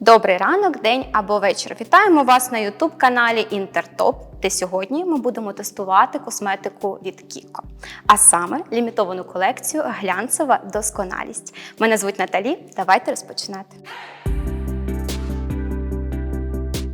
Добрий ранок, день або вечір. Вітаємо вас на youtube каналі Інтертоп, де сьогодні ми будемо тестувати косметику від Кіко, а саме лімітовану колекцію Глянцева досконалість. Мене звуть Наталі. Давайте розпочинати.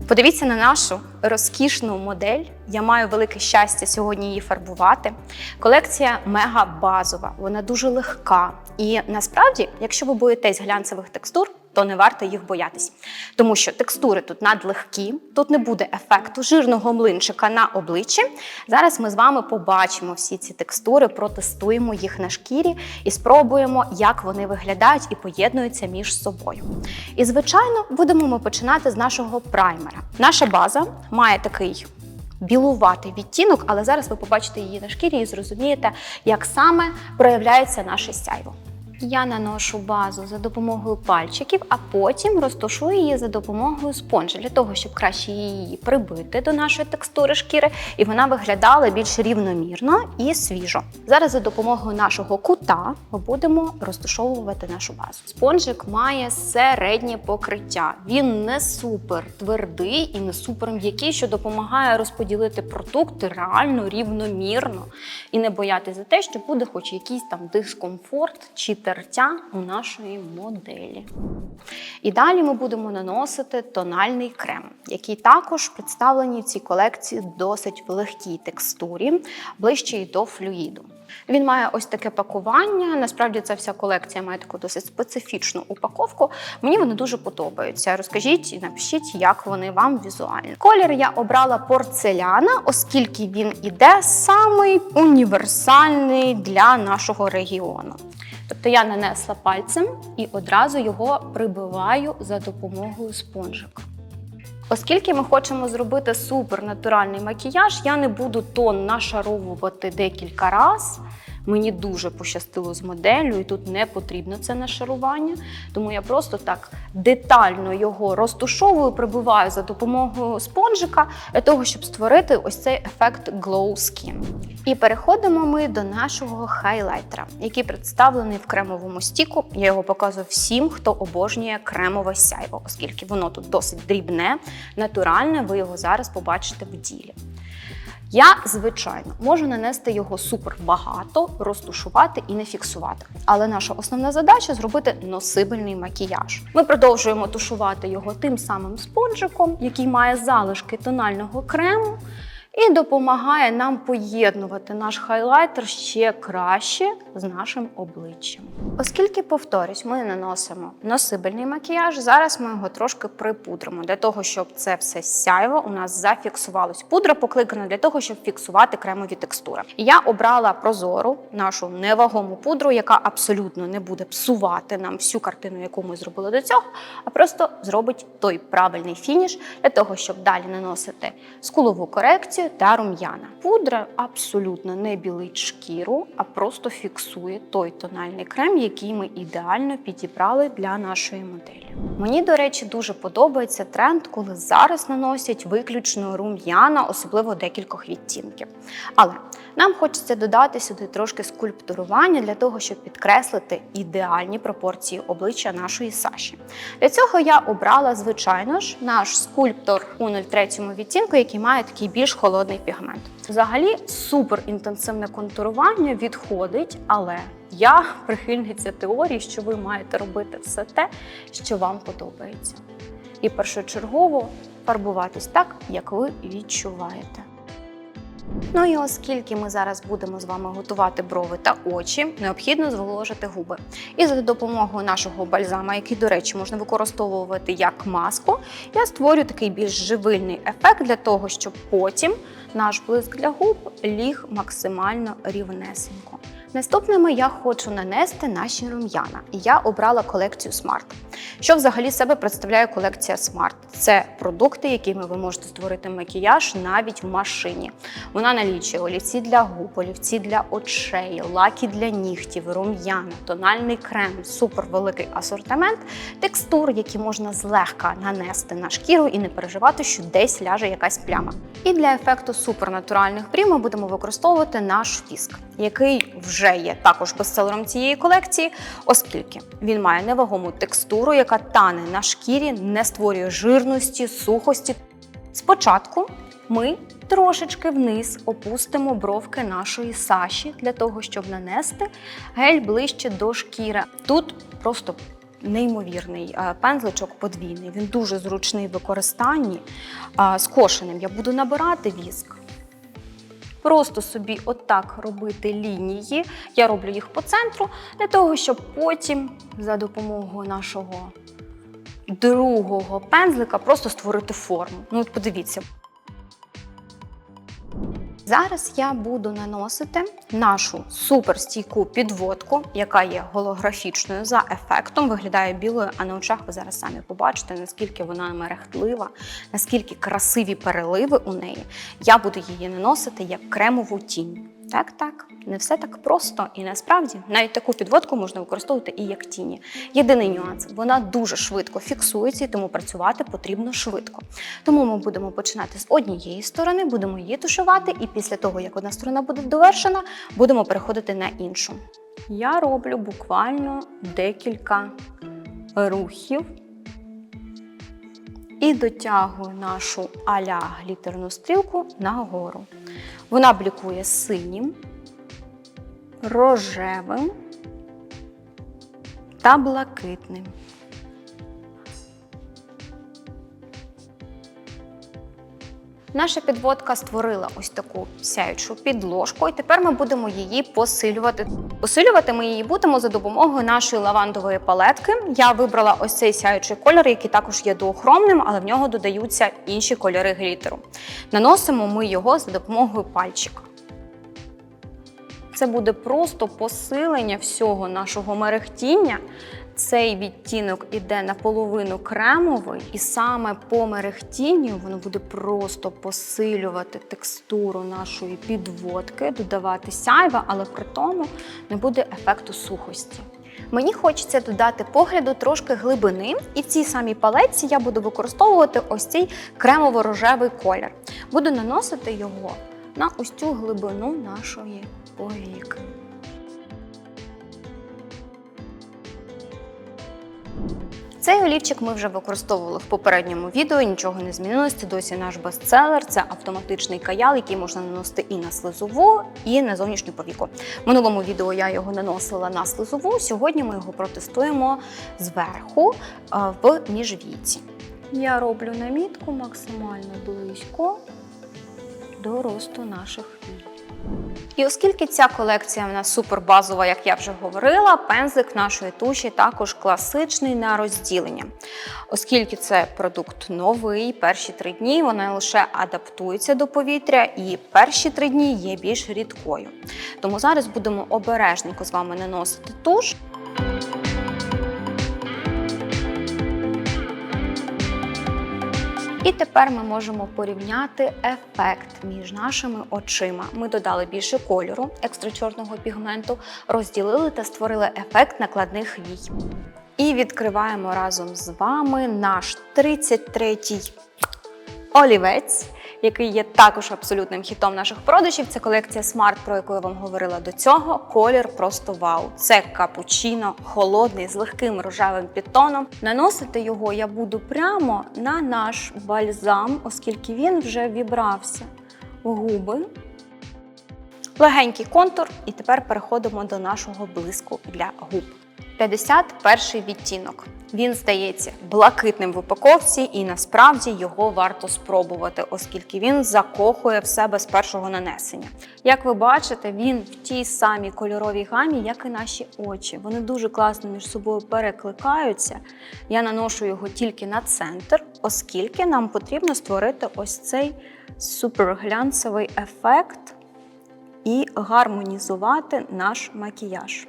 Подивіться на нашу розкішну модель. Я маю велике щастя сьогодні її фарбувати. Колекція мега базова, вона дуже легка. І насправді, якщо ви боїтесь глянцевих текстур, то не варто їх боятись. Тому що текстури тут надлегкі, тут не буде ефекту жирного млинчика на обличчі. Зараз ми з вами побачимо всі ці текстури, протестуємо їх на шкірі і спробуємо, як вони виглядають і поєднуються між собою. І, звичайно, будемо ми починати з нашого праймера. Наша база має такий білуватий відтінок, але зараз ви побачите її на шкірі і зрозумієте, як саме проявляється наше сяйво. Я наношу базу за допомогою пальчиків, а потім розташую її за допомогою спонжа для того, щоб краще її прибити до нашої текстури шкіри, і вона виглядала більш рівномірно і свіжо. Зараз за допомогою нашого кута ми будемо розташовувати нашу базу. Спонжик має середнє покриття. Він не супер твердий і не супер м'який, що допомагає розподілити продукти реально рівномірно і не боятися за те, що буде хоч якийсь там дискомфорт чи тертя у нашої моделі. І далі ми будемо наносити тональний крем, який також представлений в цій колекції досить в легкій текстурі, ближче й до флюїду. Він має ось таке пакування. Насправді ця вся колекція має таку досить специфічну упаковку. Мені вони дуже подобаються. Розкажіть і напишіть, як вони вам візуально. Колір я обрала порцеляна, оскільки він іде самий універсальний для нашого регіону. Тобто я нанесла пальцем і одразу його прибиваю за допомогою спонжика. Оскільки ми хочемо зробити супернатуральний макіяж, я не буду тон нашаровувати декілька разів. Мені дуже пощастило з моделлю, і тут не потрібно це нашарування. Тому я просто так детально його розтушовую, прибиваю за допомогою спонжика для того, щоб створити ось цей ефект glow skin. І переходимо ми до нашого хайлайтера, який представлений в кремовому стіку. Я його показую всім, хто обожнює кремове сяйво, оскільки воно тут досить дрібне, натуральне. Ви його зараз побачите в ділі. Я, звичайно, можу нанести його супер багато, розтушувати і не фіксувати. Але наша основна задача зробити носибельний макіяж. Ми продовжуємо тушувати його тим самим спонжиком, який має залишки тонального крему. І допомагає нам поєднувати наш хайлайтер ще краще з нашим обличчям. Оскільки, повторюсь, ми наносимо носибельний макіяж, зараз ми його трошки припудримо для того, щоб це все сяйво у нас зафіксувалось. Пудра покликана для того, щоб фіксувати кремові текстури. Я обрала прозору нашу невагому пудру, яка абсолютно не буде псувати нам всю картину, яку ми зробили до цього, а просто зробить той правильний фініш для того, щоб далі наносити скулову корекцію та рум'яна. Пудра абсолютно не білить шкіру, а просто фіксує той тональний крем, який ми ідеально підібрали для нашої моделі. Мені, до речі, дуже подобається тренд, коли зараз наносять виключно рум'яна, особливо декількох відтінків. Але нам хочеться додати сюди трошки скульптурування для того, щоб підкреслити ідеальні пропорції обличчя нашої Саші. Для цього я обрала, звичайно ж, наш скульптор у 03 відтінку, який має такий більш холодний пігмент. Взагалі, супер інтенсивне контурування відходить, але я прихильниця теорії, що ви маєте робити все те, що вам подобається. І першочергово фарбуватись так, як ви відчуваєте. Ну і оскільки ми зараз будемо з вами готувати брови та очі, необхідно зволожити губи. І за допомогою нашого бальзама, який, до речі, можна використовувати як маску, я створю такий більш живильний ефект для того, щоб потім наш блиск для губ ліг максимально рівнесенько. Наступними я хочу нанести наші рум'яна. І я обрала колекцію Smart. Що взагалі себе представляє колекція Smart? Це продукти, якими ви можете створити макіяж навіть в машині. Вона налічує олівці для губ, олівці для очей, лаки для нігтів, рум'яна, тональний крем, супер великий асортимент, текстур, які можна злегка нанести на шкіру і не переживати, що десь ляже якась пляма. І для ефекту супернатуральних брів ми будемо використовувати наш фіск, який вже вже є також бестселером цієї колекції, оскільки він має невагому текстуру, яка тане на шкірі, не створює жирності, сухості. Спочатку ми трошечки вниз опустимо бровки нашої Саші для того, щоб нанести гель ближче до шкіри. Тут просто неймовірний е, пензличок подвійний. Він дуже зручний в використанні. Скошеним я буду набирати віск. Просто собі отак робити лінії. Я роблю їх по центру для того, щоб потім за допомогою нашого другого пензлика просто створити форму. Ну, от подивіться. Зараз я буду наносити нашу суперстійку підводку, яка є голографічною за ефектом, виглядає білою, а на очах ви зараз самі побачите, наскільки вона мерехтлива, наскільки красиві переливи у неї. Я буду її наносити як кремову тінь. Так, так, не все так просто і насправді навіть таку підводку можна використовувати і як тіні. Єдиний нюанс, вона дуже швидко фіксується, і тому працювати потрібно швидко. Тому ми будемо починати з однієї сторони, будемо її тушувати, і після того, як одна сторона буде довершена, будемо переходити на іншу. Я роблю буквально декілька рухів і дотягую нашу аля глітерну стрілку нагору. Вона блікує синім, рожевим та блакитним. Наша підводка створила ось таку сяючу підложку, і тепер ми будемо її посилювати. Посилювати ми її будемо за допомогою нашої лавандової палетки. Я вибрала ось цей сяючий кольор, який також є доохромним, але в нього додаються інші кольори глітеру. Наносимо ми його за допомогою пальчика. Це буде просто посилення всього нашого мерехтіння. Цей відтінок іде наполовину кремовий, і саме по мерехтінню воно буде просто посилювати текстуру нашої підводки, додавати сяйва, але при тому не буде ефекту сухості. Мені хочеться додати погляду трошки глибини, і в цій самій палетці я буду використовувати ось цей кремово-рожевий колір. Буду наносити його на ось цю глибину нашої повіки. Цей олівчик ми вже використовували в попередньому відео, нічого не змінилось. Це досі наш бестселер. Це автоматичний каял, який можна наносити і на слизову, і на зовнішню повіку. В минулому відео я його наносила на слизову. Сьогодні ми його протестуємо зверху в міжвійці. Я роблю намітку максимально близько до росту наших вій. І оскільки ця колекція в нас супербазова, як я вже говорила, пензлик нашої туші також класичний на розділення. Оскільки це продукт новий, перші три дні вона лише адаптується до повітря, і перші три дні є більш рідкою. Тому зараз будемо обережненько з вами наносити туш. І тепер ми можемо порівняти ефект між нашими очима. Ми додали більше кольору екстрачорного пігменту, розділили та створили ефект накладних вій. І відкриваємо разом з вами наш 33-й олівець, який є також абсолютним хітом наших продажів. Це колекція Smart, про яку я вам говорила до цього. Колір просто вау. Це капучино, холодний з легким рожевим підтоном. Наносити його я буду прямо на наш бальзам, оскільки він вже вібрався в губи. Легенький контур, і тепер переходимо до нашого блиску для губ. 51 відтінок. Він здається блакитним в упаковці, і насправді його варто спробувати, оскільки він закохує в себе з першого нанесення. Як ви бачите, він в тій самій кольоровій гамі, як і наші очі. Вони дуже класно між собою перекликаються. Я наношу його тільки на центр, оскільки нам потрібно створити ось цей суперглянцевий ефект і гармонізувати наш макіяж.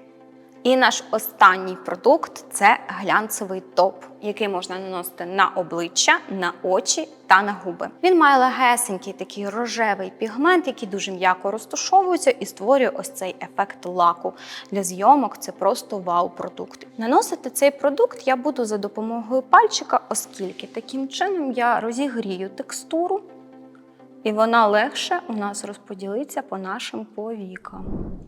І наш останній продукт це глянцевий топ, який можна наносити на обличчя, на очі та на губи. Він має легесенький такий рожевий пігмент, який дуже м'яко розташовується і створює ось цей ефект лаку. Для зйомок це просто вау-продукт. Наносити цей продукт я буду за допомогою пальчика, оскільки таким чином я розігрію текстуру і вона легше у нас розподілиться по нашим повікам.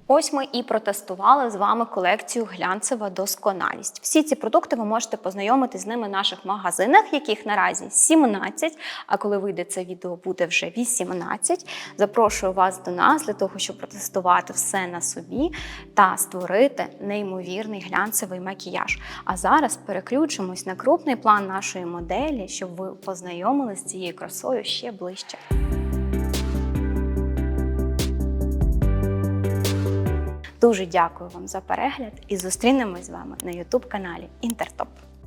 Ось ми і протестували з вами колекцію глянцева досконалість. Всі ці продукти ви можете познайомитись з ними в наших магазинах, яких наразі 17, а коли вийде це відео, буде вже 18. Запрошую вас до нас для того, щоб протестувати все на собі та створити неймовірний глянцевий макіяж. А зараз переключимось на крупний план нашої моделі, щоб ви познайомились з цією красою ще ближче. Дуже дякую вам за перегляд і зустрінемось з вами на YouTube каналі Інтертоп.